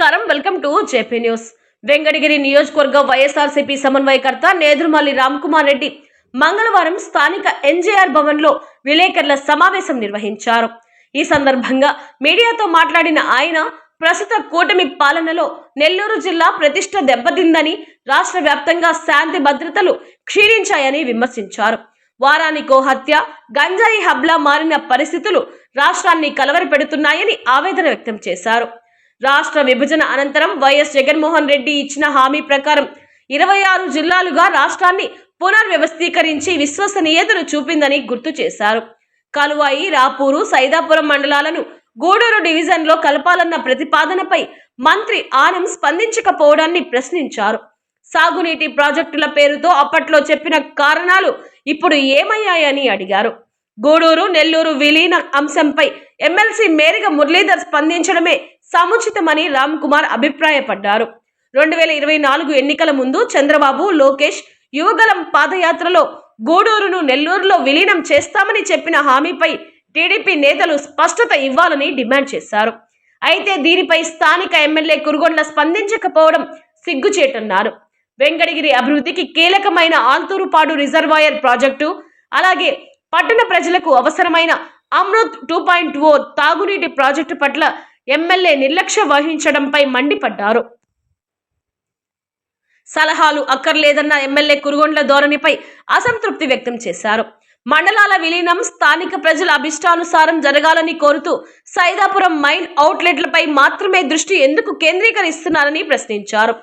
నమస్కారం. Welcome to JP news. Venkatagiri నియోజకవర్గ వైఎస్ఆర్సీపీ సమన్వయకర్త నేదురుమల్లి రామ్కుమార్ రెడ్డి మంగళవారం స్థానిక ఎన్జేఆర్ భవన్లో విలేకరుల సమావేశం నిర్వహించారు. ఈ సందర్భంగా మీడియాతో మాట్లాడిన ఆయన ప్రస్తుత కూటమి పాలనలో నెల్లూరు జిల్లా ప్రతిష్ట దెబ్బతిందని రాష్ట్ర వ్యాప్తంగా శాంతి భద్రతలు క్షీణించాయని విమర్శించారు. వారానికో హత్య గంజాయి హబ్లా మారిన పరిస్థితులు రాష్ట్రాన్ని కలవరపెడుతున్నాయని ఆవేదన వ్యక్తం చేశారు. రాష్ట్ర విభజన అనంతరం వైఎస్ జగన్మోహన్ రెడ్డి ఇచ్చిన హామీ ప్రకారం ఇరవై ఆరు జిల్లాలుగా రాష్ట్రాన్ని పునర్వ్యవస్థీకరించి విశ్వసనీయతను చూపిందని గుర్తు చేశారు. కలువాయి రాపూరు సైదాపురం మండలాలను గూడూరు డివిజన్లో కలపాలన్న ప్రతిపాదనపై మంత్రి ఆనం స్పందించకపోవడాన్ని ప్రశ్నించారు. సాగునీటి ప్రాజెక్టుల పేరుతో అప్పట్లో చెప్పిన కారణాలు ఇప్పుడు ఏమయ్యాయని అడిగారు. గూడూరు నెల్లూరు విలీన అంశంపై ఎమ్మెల్సీ మేరిగ మురళీధర్ స్పందించడమే సముచితమని రామ్ కుమార్ అభిప్రాయపడ్డారు. రెండు వేల ఇరవై నాలుగు ఎన్నికల ముందు చంద్రబాబు లోకేష్ యువగలం పాదయాత్రలో గూడూరును నెల్లూరులో విలీనం చేస్తామని చెప్పిన హామీపై టీడీపీ నేతలు స్పష్టత ఇవ్వాలని డిమాండ్ చేశారు. అయితే దీనిపై స్థానిక ఎమ్మెల్యే కురుగొండ్ల స్పందించకపోవడం సిగ్గుచేటన్నారు. వెంకటగిరి అభివృద్ధికి కీలకమైన ఆల్తూరుపాడు రిజర్వాయర్ ప్రాజెక్టు అలాగే పట్టణ ప్రజలకు అవసరమైన అమృత్ టూ పాయింట్ ఓ తాగునీటి ప్రాజెక్టు పట్ల ఎమ్మెల్యే నిర్లక్ష్య వహించడంపై మండిపడ్డారు. సలహాలు అక్కర్లేదన్న ఎమ్మెల్యే కురుగొండ్ల ధోరణిపై అసంతృప్తి వ్యక్తం చేశారు. మండలాల విలీనం స్థానిక ప్రజల అభిష్టానుసారం జరగాలని కోరుతూ సైదాపురం మైన్ అవుట్లెట్లపై మాత్రమే దృష్టి ఎందుకు కేంద్రీకరిస్తున్నారని ప్రశ్నించారు.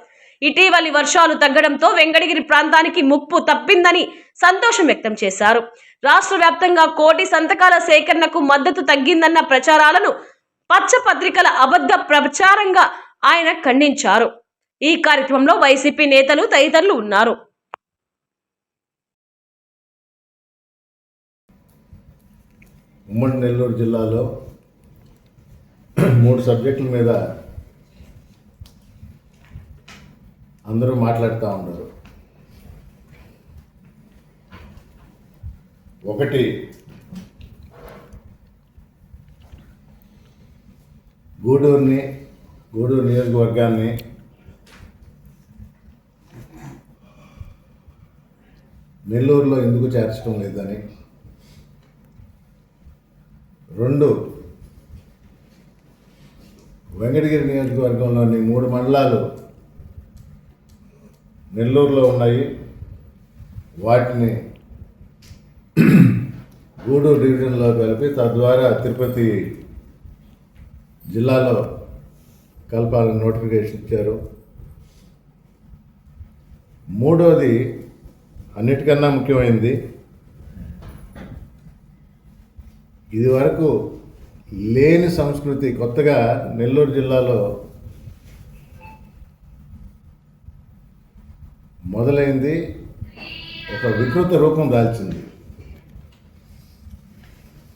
ఇటీవలి వర్షాలు తగ్గడంతో వెంకటగిరి ప్రాంతానికి ముప్పు తప్పిందని సంతోషం వ్యక్తం చేశారు. రాష్ట్ర వ్యాప్తంగా కోటి సంతకాల సేకరణకు మద్దతు తగ్గిందన్న ప్రచారాలను పచ్చ పత్రికల అబద్ధ ప్రచారంగా ఆయన ఖండించారు. ఈ కార్యక్రమంలో వైసీపీ నేతలు తదితరులు ఉన్నారు. ఉమ్మడి నెల్లూరు జిల్లాలో మూడు సబ్జెక్టుల మీద అందరూ మాట్లాడుతూ ఉన్నారు. ఒకటి గూడూరుని గూడూరు నియోజకవర్గాన్ని నెల్లూరులో ఎందుకు చేర్చడం లేదని. రెండు వెంకటగిరి నియోజకవర్గంలోని మూడు మండలాలు నెల్లూరులో ఉన్నాయి. వాటిని గూడూరు డివిజన్లో కలిపి తద్వారా తిరుపతి జిల్లాలో కలపాలని నోటిఫికేషన్ ఇచ్చారు. మూడోది అన్నిటికన్నా ముఖ్యమైనది ఇది వరకు లేని సంస్కృతి కొత్తగా నెల్లూరు జిల్లాలో మొదలైంది. ఒక వికృత రూపం దాల్చింది.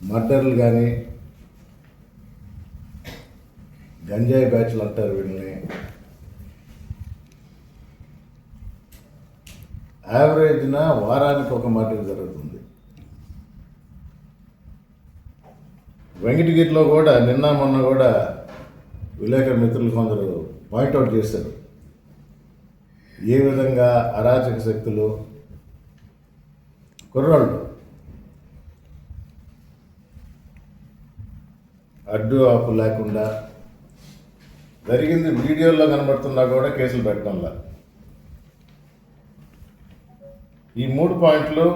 మర్డర్లు కానీ గంజాయి బ్యాచ్లు అంటారు వీళ్ళని యావరేజ్న వారానికి ఒక మర్డర్ జరుగుతుంది. వెంకటగిరిలో కూడా నిన్న మొన్న కూడా విలేకరు మిత్రులు కొందరు పాయింట్అవుట్ చేశారు. ఏ విధంగా అరాచక శక్తులు కుర్రాళ్ళు అడ్డు ఆపు లేకుండా జరిగింది వీడియోలో కనబడుతున్నా కూడా కేసులు పెట్టడంలా. ఈ మూడు పాయింట్లు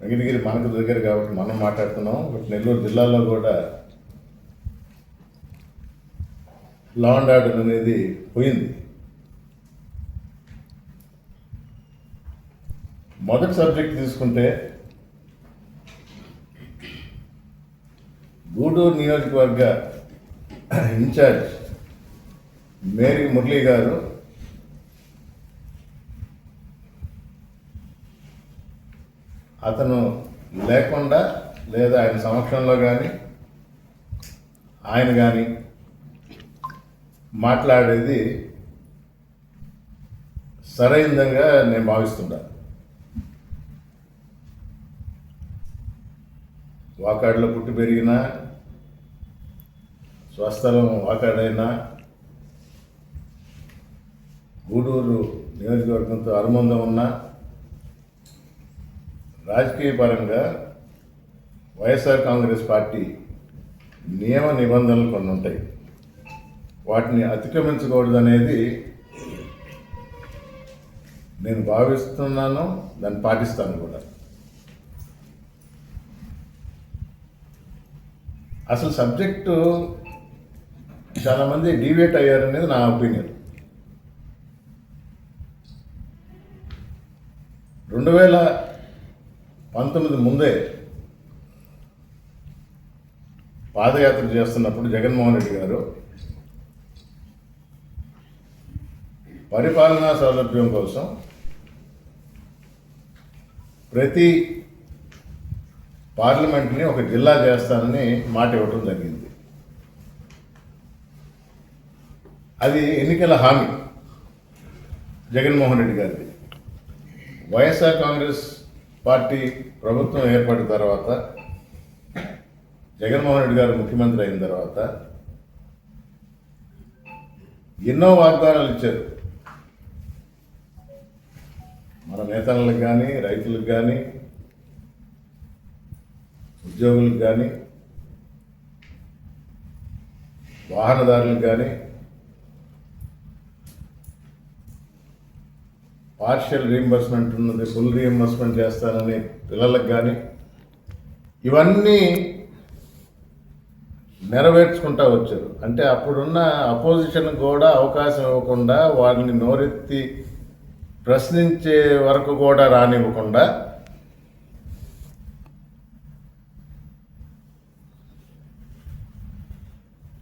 మిగిలిగిరి మనకు దగ్గర కాబట్టి మనం మాట్లాడుతున్నాం. బట్ నెల్లూరు జిల్లాలో కూడా లా అండ్ ఆర్డర్ అనేది పోయింది. మొదటి సబ్జెక్ట్ తీసుకుంటే గూడూరు నియోజకవర్గ ఇన్ఛార్జ్ మేరీ మురళీ గారు అతను లేకుండా లేదా ఆయన సమక్షంలో కానీ ఆయన కానీ మాట్లాడేది సరైనదంగా నేను భావిస్తుంటా. వాకాడులో పుట్టి పెరిగిన స్వస్థలం వాకాడైనా గూడూరు నియోజకవర్గంతో అనుబంధం ఉన్న రాజకీయ పరంగా వైఎస్ఆర్ కాంగ్రెస్ పార్టీ నియమ నిబంధనలు కొన్ని ఉంటాయి. వాటిని అతిక్రమించకూడదు అనేది నేను భావిస్తున్నాను దాన్ని పాటిస్తాను కూడా. అసలు సబ్జెక్టు చాలామంది డివేట్ అయ్యారనేది నా ఒపీనియన్. రెండు వేల పంతొమ్మిది ముందే పాదయాత్ర చేస్తున్నప్పుడు జగన్మోహన్ రెడ్డి గారు పరిపాలనా సౌలభ్యం కోసం ప్రతి పార్లమెంట్ని ఒక జిల్లా చేస్తానని మాట ఇవ్వటం జరిగింది. అది ఎన్నికల హామీ జగన్మోహన్ రెడ్డి గారిది. వైఎస్ఆర్ కాంగ్రెస్ పార్టీ ప్రభుత్వం ఏర్పడిన తర్వాత జగన్మోహన్ రెడ్డి గారు ముఖ్యమంత్రి అయిన తర్వాత ఎన్నో వాగ్దానాలు ఇచ్చారు. మన నేతలకు కానీ రైతులకు కానీ ఉద్యోగులకు కానీ వాహనదారులకు కానీ పార్షియల్ రీఎంబర్స్మెంట్ ఉన్నది ఫుల్ రీఎంబర్స్మెంట్ చేస్తానని పిల్లలకు కానీ ఇవన్నీ నెరవేర్చుకుంటా వచ్చారు. అంటే అప్పుడున్న అపోజిషన్ కూడా అవకాశం ఇవ్వకుండా వారిని నోరెత్తి ప్రశ్నించే వరకు కూడా రానివ్వకుండా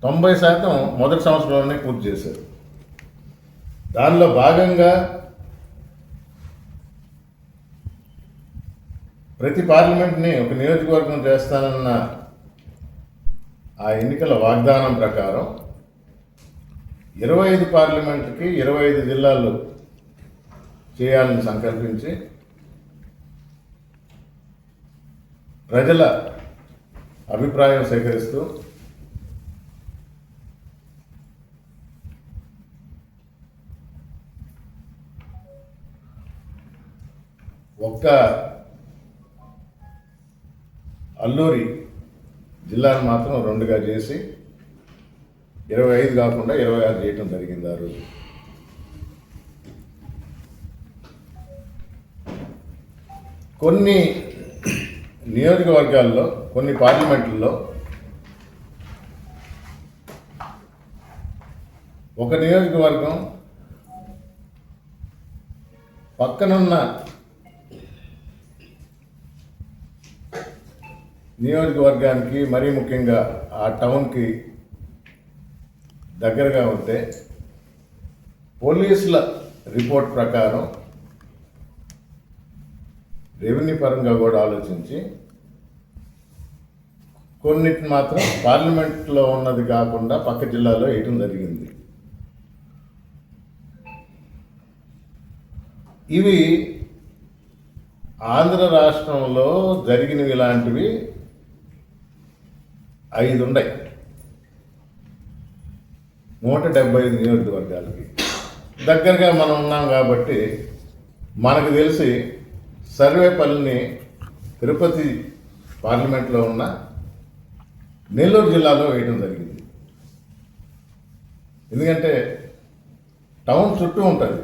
తొంభై శాతం మొదటి సంవత్సరంలోనే పూర్తి చేశారు. దానిలో భాగంగా ప్రతి పార్లమెంట్ని ఒక నియోజకవర్గం చేస్తానన్న ఆ ఎన్నికల వాగ్దానం ప్రకారం ఇరవై ఐదు పార్లమెంట్కి ఇరవై ఐదు జిల్లాలు చేయాలని సంకల్పించి ప్రజల అభిప్రాయం సేకరిస్తూ ఒక్క అల్లూరి జిల్లాను మాత్రం రెండుగా చేసి ఇరవై ఐదు కాకుండా ఇరవై ఆరు చేయటం జరిగింది ఆ రోజు. కొన్ని నియోజకవర్గాల్లో కొన్ని పార్లమెంట్లలో ఒక నియోజకవర్గం పక్కనున్న నియోజకవర్గానికి మరీ ముఖ్యంగా ఆ టౌన్కి దగ్గరగా ఉంటే పోలీసుల రిపోర్ట్ ప్రకారం రెవెన్యూ పరంగా కూడా ఆలోచించి కొన్నిటిని మాత్రం పార్లమెంట్లో ఉన్నది కాకుండా పక్క జిల్లాలో వేయటం జరిగింది. ఇవి ఆంధ్ర రాష్ట్రంలో జరిగినవి ఇలాంటివి ఐదు ఉన్నాయి నూట డెబ్బై ఐదు నియోజకవర్గాలకి. దగ్గరగా మనం ఉన్నాం కాబట్టి మనకు తెలిసి సర్వేపల్లిని తిరుపతి పార్లమెంట్లో ఉన్న నెల్లూరు జిల్లాలో వేయడం జరిగింది. ఎందుకంటే టౌన్ చుట్టూ ఉంటుంది.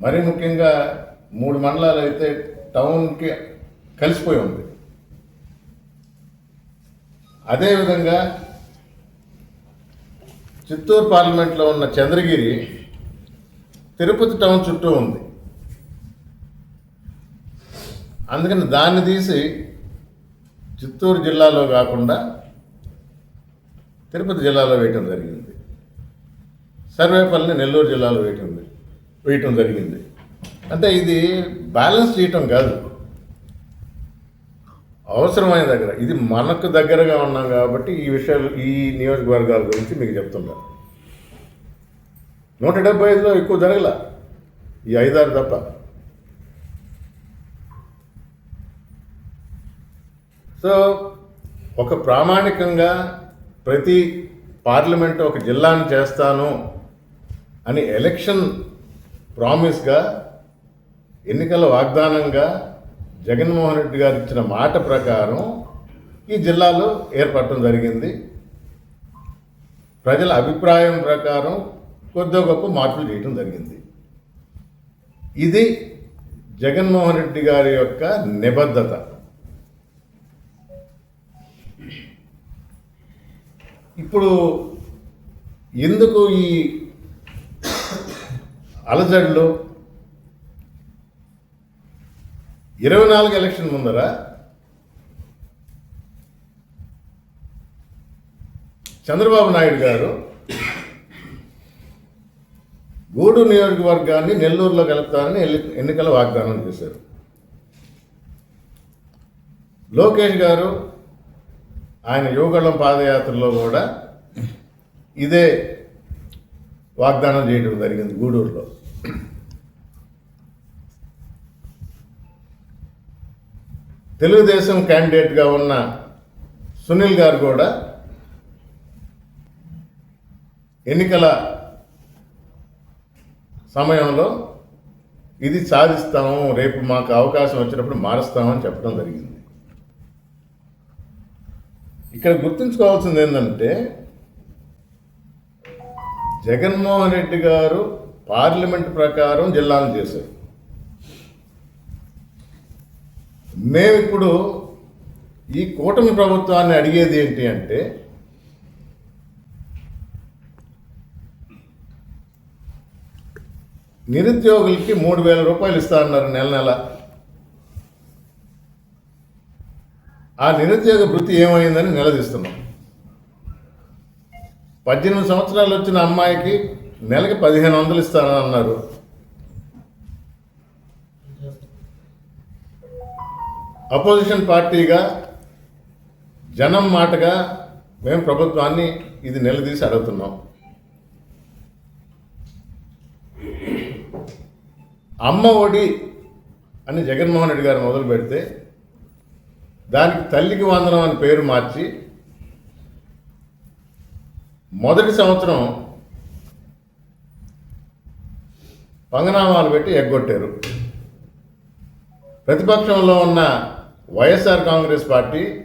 మరీ ముఖ్యంగా మూడు మండలాలు అయితే టౌన్కి కలిసిపోయి ఉంది. అదేవిధంగా చిత్తూరు పార్లమెంట్లో ఉన్న చంద్రగిరి తిరుపతి టౌన్ చుట్టూ ఉంది. అందుకని దాన్ని తీసి చిత్తూరు జిల్లాలో కాకుండా తిరుపతి జిల్లాలో వేయటం జరిగింది. సర్వేపల్లిని నెల్లూరు జిల్లాలో వేయటం వేయటం జరిగింది. అంటే ఇది బ్యాలెన్స్ చేయటం కాదు. అవసరమైన దగ్గర. ఇది మనకు దగ్గరగా ఉన్నాం కాబట్టి ఈ విషయాలు ఈ నియోజకవర్గాల గురించి మీకు చెప్తున్నా. నూట డెబ్బై ఐదులో ఎక్కువ జరగల. ఈ ఐదారు తప్ప. సో ఒక ప్రామాణికంగా ప్రతి పార్లమెంట్ ఒక జిల్లాను చేస్తాను అని ఎలక్షన్ ప్రామిస్గా ఎన్నికల వాగ్దానంగా జగన్మోహన్ రెడ్డి గారు ఇచ్చిన మాట ప్రకారం ఈ జిల్లాలో ఏర్పడటం జరిగింది. ప్రజల అభిప్రాయం ప్రకారం కొద్ది గొప్ప మార్పులు చేయటం జరిగింది. ఇది జగన్మోహన్ రెడ్డి గారి యొక్క నిబద్ధత. ఇప్పుడు ఎందుకు ఈ అలజడిలో ఇరవై నాలుగు ఎలక్షన్ ముందర? చంద్రబాబు నాయుడు గారు గూడూరు నియోజకవర్గాన్ని నెల్లూరులో కలుపుతారని ఎన్నికల వాగ్దానం చేశారు. లోకేష్ గారు ఆయన యువగళం పాదయాత్రలో కూడా ఇదే వాగ్దానం చేయడం జరిగింది గూడూరులో. తెలుగుదేశం క్యాండిడేట్గా ఉన్న సునీల్ గారు కూడా ఎన్నికల సమయంలో ఇది సాధిస్తాము రేపు మాకు అవకాశం వచ్చినప్పుడు మారుస్తామని చెప్పడం జరిగింది. ఇక్కడ గుర్తుంచుకోవాల్సింది ఏంటంటే జగన్మోహన్ రెడ్డి గారు పార్లమెంట్ ప్రకారం జిల్లాను చేశారు. మేమిప్పుడు ఈ కూటమి ప్రభుత్వాన్ని అడిగేది ఏంటి అంటే నిరుద్యోగులకి మూడు వేల రూపాయలు ఇస్తా అన్నారు నెల నెల. ఆ నిరుద్యోగ వృత్తి ఏమైందని నిలదీస్తున్నాం. పద్దెనిమిది సంవత్సరాలు వచ్చిన అమ్మాయికి నెలకి పదిహేను వందలు ఇస్తానని అపోజిషన్ పార్టీగా జనం మాటగా మేము ప్రభుత్వాన్ని ఇది నిలదీసి అడుగుతున్నాం. అమ్మ ఒడి అని జగన్మోహన్ రెడ్డి గారు మొదలు పెడితే దానికి తల్లికి వందనం అని పేరు మార్చి మొదటి సంవత్సరం పంగనామాలు పెట్టి ఎగ్గొట్టారు. ప్రతిపక్షంలో ఉన్న వైఎస్ఆర్ కాంగ్రెస్ పార్టీ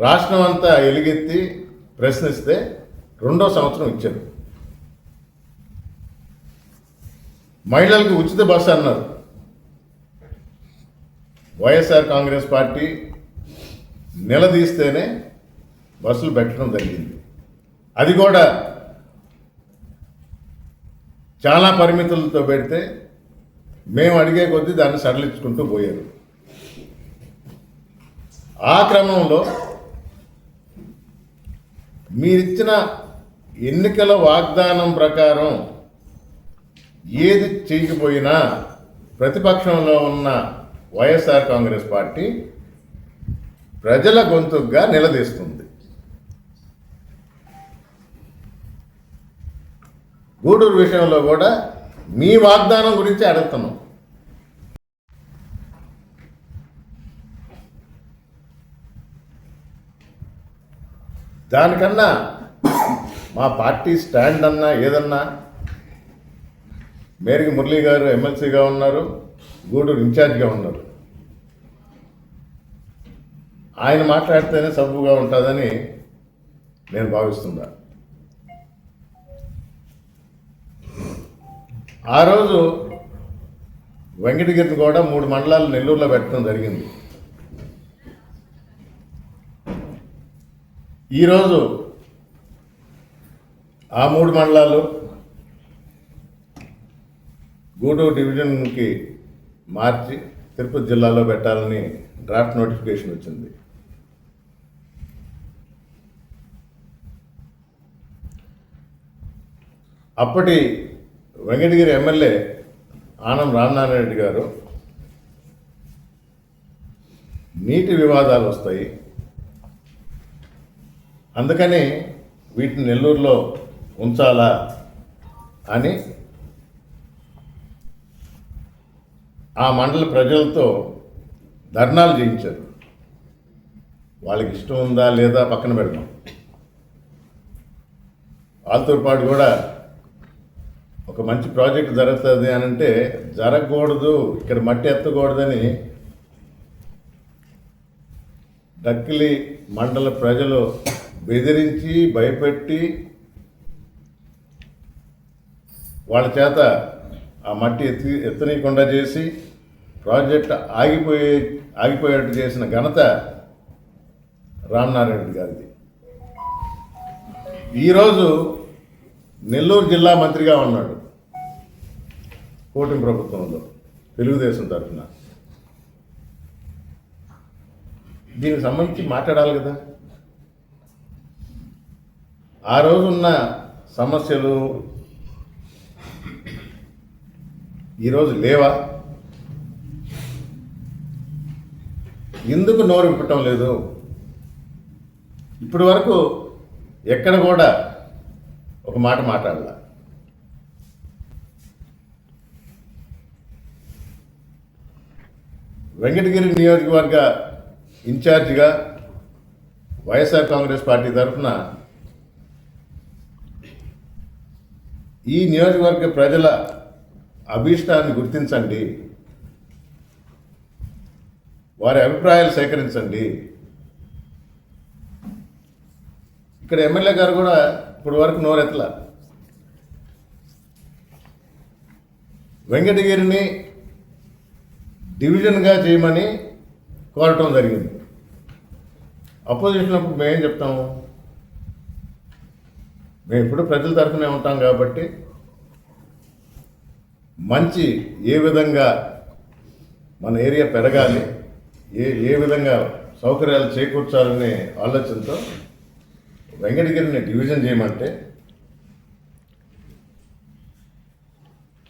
రాష్ట్రం అంతా ఎలుగెత్తి ప్రశ్నిస్తే రెండో సంవత్సరం ఇచ్చారు. మహిళలకు ఉచిత బస్సు అన్నారు. వైఎస్ఆర్ కాంగ్రెస్ పార్టీ నిలదీస్తేనే బస్సులు పెట్టడం జరిగింది. అది కూడా చాలా పరిమితులతో పెడితే మేము అడిగే కొద్దీ దాన్ని సడలించుకుంటూ పోయారు. ఆ క్రమంలో మీరిచ్చిన ఎన్నికల వాగ్దానం ప్రకారం ఏది చేయకపోయినా ప్రతిపక్షంలో ఉన్న వైఎస్ఆర్ కాంగ్రెస్ పార్టీ ప్రజల గొంతుగా నిలదీస్తుంది. గూడూరు విషయంలో కూడా మీ వాగ్దానం గురించి అడుగుతున్నాం. దానికన్నా మా పార్టీ స్టాండ్ అన్నా ఏదన్నా మేరికి మురళీ గారు ఎమ్మెల్సీగా ఉన్నారు గూడూరు ఇన్ఛార్జ్గా ఉన్నారు. ఆయన మాట్లాడితేనే సబ్బుగా ఉంటుందని నేను భావిస్తున్నా. ఆ రోజు వెంకటగిరి కూడా మూడు మండలాలు నెల్లూరులో పెట్టడం జరిగింది. ఈరోజు ఆ మూడు మండలాలు గూడూరు డివిజన్కి మార్చి తిరుపతి జిల్లాలో పెట్టాలని డ్రాఫ్ట్ నోటిఫికేషన్ వచ్చింది. అప్పటి వెంకటగిరి ఎమ్మెల్యే ఆనం రామనారాయణ రెడ్డి గారు నీటి వివాదాలు వస్తాయి. అందుకని వీటిని నెల్లూరులో ఉంచాలా అని ఆ మండల ప్రజలతో ధర్నాలు చేయించారు. వాళ్ళకి ఇష్టం ఉందా లేదా పక్కన పెడదాం. వాళ్ళతో పాటు కూడా ఒక ఒక మంచి ప్రాజెక్ట్ జరుగుతుంది అని అంటే జరగకూడదు ఇక్కడ మట్టి ఎత్తకూడదని డక్కిలి మండల ప్రజలు బెదిరించి భయపెట్టి వాళ్ళ చేత ఆ మట్టి ఎత్తి ఎత్తనీయకుండా చేసి ప్రాజెక్ట్ ఆగిపోయే ఆగిపోయేట్టు చేసిన ఘనత రామ్నారాయణ రెడ్డి గారిది. ఈరోజు నెల్లూరు జిల్లా మంత్రిగా ఉన్నాడు కూటమి ప్రభుత్వంలో తెలుగుదేశం తరఫున. దీనికి సంబంధించి మాట్లాడాలి కదా. ఆ రోజున్న సమస్యలు ఈరోజు లేవా? ఎందుకు నోరు విప్పటం లేదు? ఇప్పటి వరకు ఎక్కడ కూడా ఒక మాట మాట్లాడాల. వెంకటగిరి నియోజకవర్గ ఇన్ఛార్జిగా వైఎస్ఆర్ కాంగ్రెస్ పార్టీ తరఫున ఈ నియోజకవర్గ ప్రజల అభీష్టాన్ని గుర్తించండి. వారి అభిప్రాయాలు సేకరించండి. ఇక్కడ ఎమ్మెల్యే గారు కూడా ఇప్పటి వరకు నోరెత్తల. వెంకటగిరిని డివిజన్గా చేయమని కోరటం జరిగింది. అపోజిషన్ అప్పుడు మేమేం చెప్తాము? మేము ఇప్పుడు ప్రజల తరఫునే ఉంటాం కాబట్టి మంచి ఏ విధంగా మన ఏరియా పెరగాలి ఏ ఏ విధంగా సౌకర్యాలు చేకూర్చాలనే ఆలోచనతో వెంకటగిరిని డివిజన్ చేయమంటే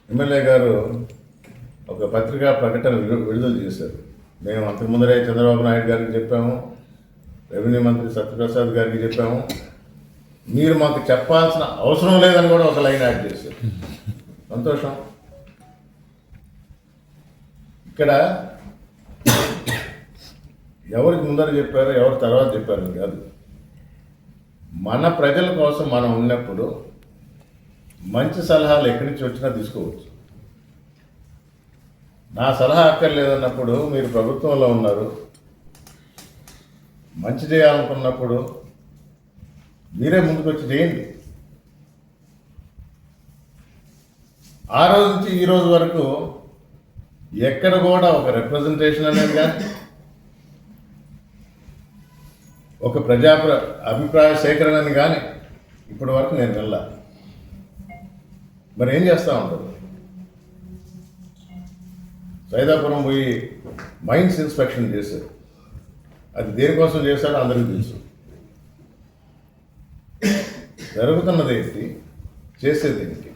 ఎమ్మెల్యే గారు ఒక పత్రికా ప్రకటన విడుదల చేశారు. మేము అంతకు ముందరే చంద్రబాబు నాయుడు గారికి చెప్పాము రెవెన్యూ మంత్రి సత్యప్రసాద్ గారికి చెప్పాము మీరు మాకు చెప్పాల్సిన అవసరం లేదని కూడా ఒక లైన్ యాడ్ చేశారు. సంతోషం. ఇక్కడ ఎవరికి ముందర చెప్పారో ఎవరు తర్వాత చెప్పారని కాదు. మన ప్రజల కోసం మనం ఉన్నప్పుడు మంచి సలహాలు ఎక్కడి నుంచి వచ్చినా తీసుకోవచ్చు. నా సలహా అక్కర్లేదన్నప్పుడు మీరు ప్రభుత్వంలో ఉన్నారు. మంచి చేయాలనుకున్నప్పుడు మీరే ముందుకు వచ్చి చేయండి. ఆ రోజు నుంచి ఈ రోజు వరకు ఎక్కడ కూడా ఒక రిప్రజెంటేషన్ అనేది కానీ ఒక ప్రజా అభిప్రాయ సేకరణని కానీ ఇప్పటి వరకు నేను వెళ్ళా. మరి ఏం చేస్తా ఉండదు సైదాపురం పోయి మైన్స్ ఇన్స్పెక్షన్ చేశారు. అది దేనికోసం చేశారో అందరికీ తెలుసు. జరుగుతున్నది చేసేదేంటి?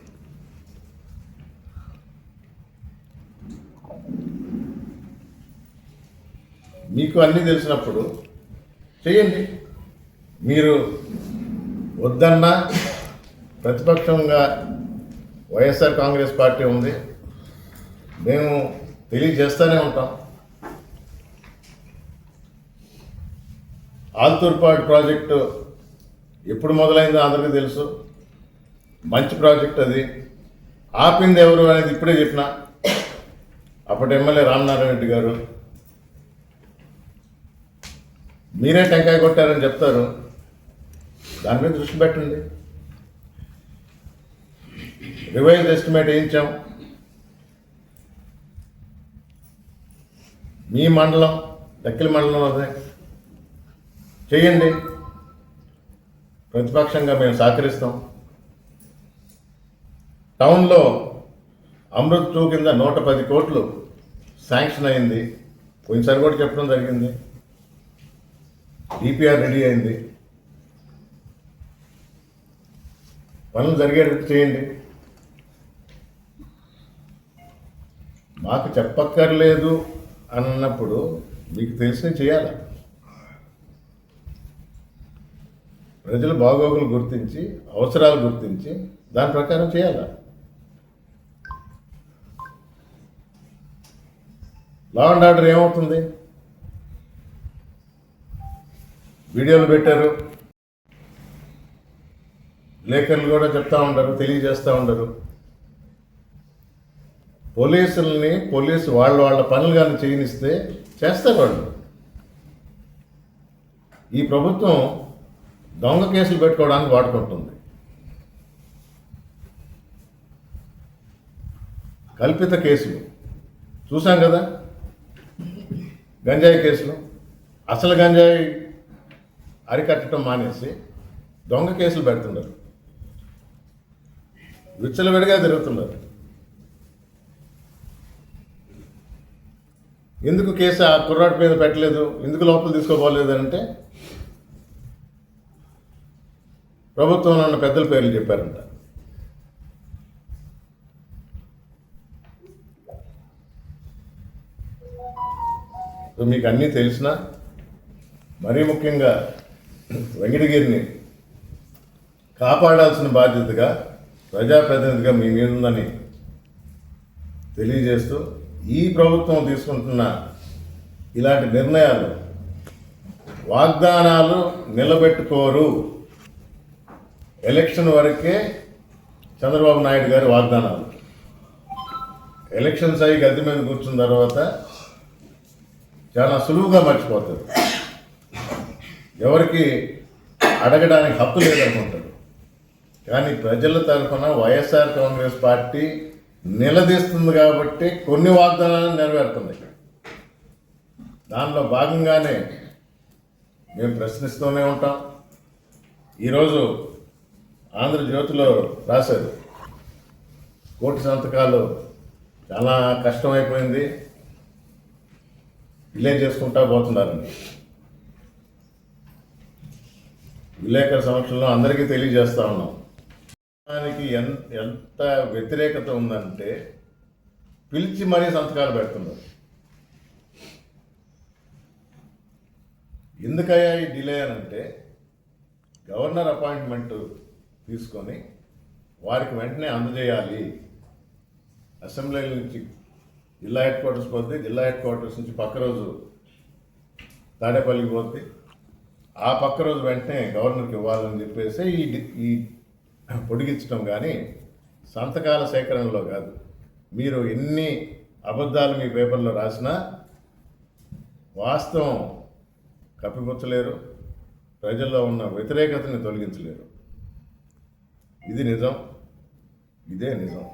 మీకు అన్నీ తెలిసినప్పుడు చేయండి మీరు వద్దన్నా ప్రతిపక్షంగా వైఎస్ఆర్ కాంగ్రెస్ పార్టీ ఉంది. మేము తెలియజేస్తూనే ఉంటాం. ఆల్తూర్పాడు ప్రాజెక్టు ఎప్పుడు మొదలైందో అందరికీ తెలుసు. మంచి ప్రాజెక్ట్ అది. ఆపింది ఎవరు అనేది ఇప్పుడే చెప్పిన. అప్పటి ఎమ్మెల్యే రామనారాయణ రెడ్డి గారు. మీరే టెంకాయ కొట్టారని చెప్తారు. దాని మీద దృష్టి పెట్టండి. Revise estimate వేయించాం. మీ మండలం దక్కిలి మండలం అదే చేయండి. ప్రతిపక్షంగా మేము సహకరిస్తాం. టౌన్లో అమృత్ టూ కింద నూట పది కోట్లు శాంక్షన్ అయింది. పోయినసారి కూడా చెప్పడం జరిగింది. డిపిఆర్ రెడీ అయింది. పనులు జరిగేటట్టు చేయండి. మాకు చెప్పక్కర్లేదు అన్నప్పుడు మీకు తెలిసిన చేయాలా? ప్రజల బాగోగులు గుర్తించి అవసరాలు గుర్తించి దాని ప్రకారం చేయాలా? లా అండ్ ఆర్డర్ ఏమవుతుంది? వీడియోలు పెట్టారు. లేఖలు కూడా చెప్తా ఉండరు తెలియజేస్తూ ఉండరు. పోలీసుల్ని పోలీసు వాళ్ళ వాళ్ళ పనులు కానీ చేయనిస్తే చేస్తారు వాళ్ళు. ఈ ప్రభుత్వం దొంగ కేసులు పెట్టుకోవడానికి వాడుకుంటుంది. కల్పిత కేసులు. చూసాం కదా? గంజాయి కేసులు. అసలు గంజాయి అరికట్టడం మానేసి దొంగ కేసులు పెడుతున్నారు. విచ్చలవిడిగా తిరుగుతున్నారు. ఎందుకు కేసు ఆ కుర్రాడి మీద పెట్టలేదు? ఎందుకు లోపల తీసుకోబోలేదు అంటే ప్రభుత్వంలో ఉన్న పెద్దల పేర్లు చెప్పారంట. మీకు అన్నీ తెలిసినా మరీ ముఖ్యంగా వెంకటగిరిని కాపాడాల్సిన బాధ్యతగా ప్రజాప్రతినిధిగా మీ మీద ఉందని తెలియజేస్తూ ఈ ప్రభుత్వం తీసుకుంటున్న ఇలాంటి నిర్ణయాలు వాగ్దానాలు నిలబెట్టుకోరు. ఎలక్షన్ వరకే చంద్రబాబు నాయుడు గారి వాగ్దానాలు. ఎలక్షన్స్ అయ్యి గద్దె మీద కూర్చున్న తర్వాత చాలా సులువుగా మర్చిపోతారు. ఎవరికి అడగడానికి హక్కు లేదనుకుంటారు. కానీ ప్రజల తరఫున వైఎస్ఆర్ కాంగ్రెస్ పార్టీ నిలదీస్తుంది కాబట్టి కొన్ని వాగ్దానాలు నెరవేరుతుంది దానిలో భాగంగానే మేము ప్రశ్నిస్తూనే ఉంటాం. ఈరోజు ఆంధ్రజ్యోతిలో రాశారు. కోటి సంతకాలు చాలా కష్టమైపోయింది. డిలే చేసుకుంటా పోతున్నారని విలేకరుల సమక్షంలో అందరికీ తెలియజేస్తా ఉన్నాం. దానికి ఎంత ఎంత వ్యతిరేకత ఉందంటే పిలిచి మరీ సంతకాలు పెడుతున్నారు. ఎందుకయ్యా ఈ డిలే అని అంటే గవర్నర్ అపాయింట్మెంట్ తీసుకొని వారికి వెంటనే అందజేయాలి. అసెంబ్లీ నుంచి జిల్లా హెడ్ క్వార్టర్స్ పోతే జిల్లా హెడ్ క్వార్టర్స్ నుంచి పక్క రోజు తాడేపల్లికి పోతే ఆ పక్క రోజు వెంటనే గవర్నర్కి ఇవ్వాలని చెప్పేసి ఈ ఈ పొడిగించడం కానీ సంతకాల సేకరణలో కాదు. మీరు ఎన్ని అబద్ధాలు మీ పేపర్లో రాసినా వాస్తవం కప్పిపుచ్చలేరు ప్రజల్లో ఉన్న వ్యతిరేకతని తొలగించలేరు. ఇది నిజం. ఇదే నిజం.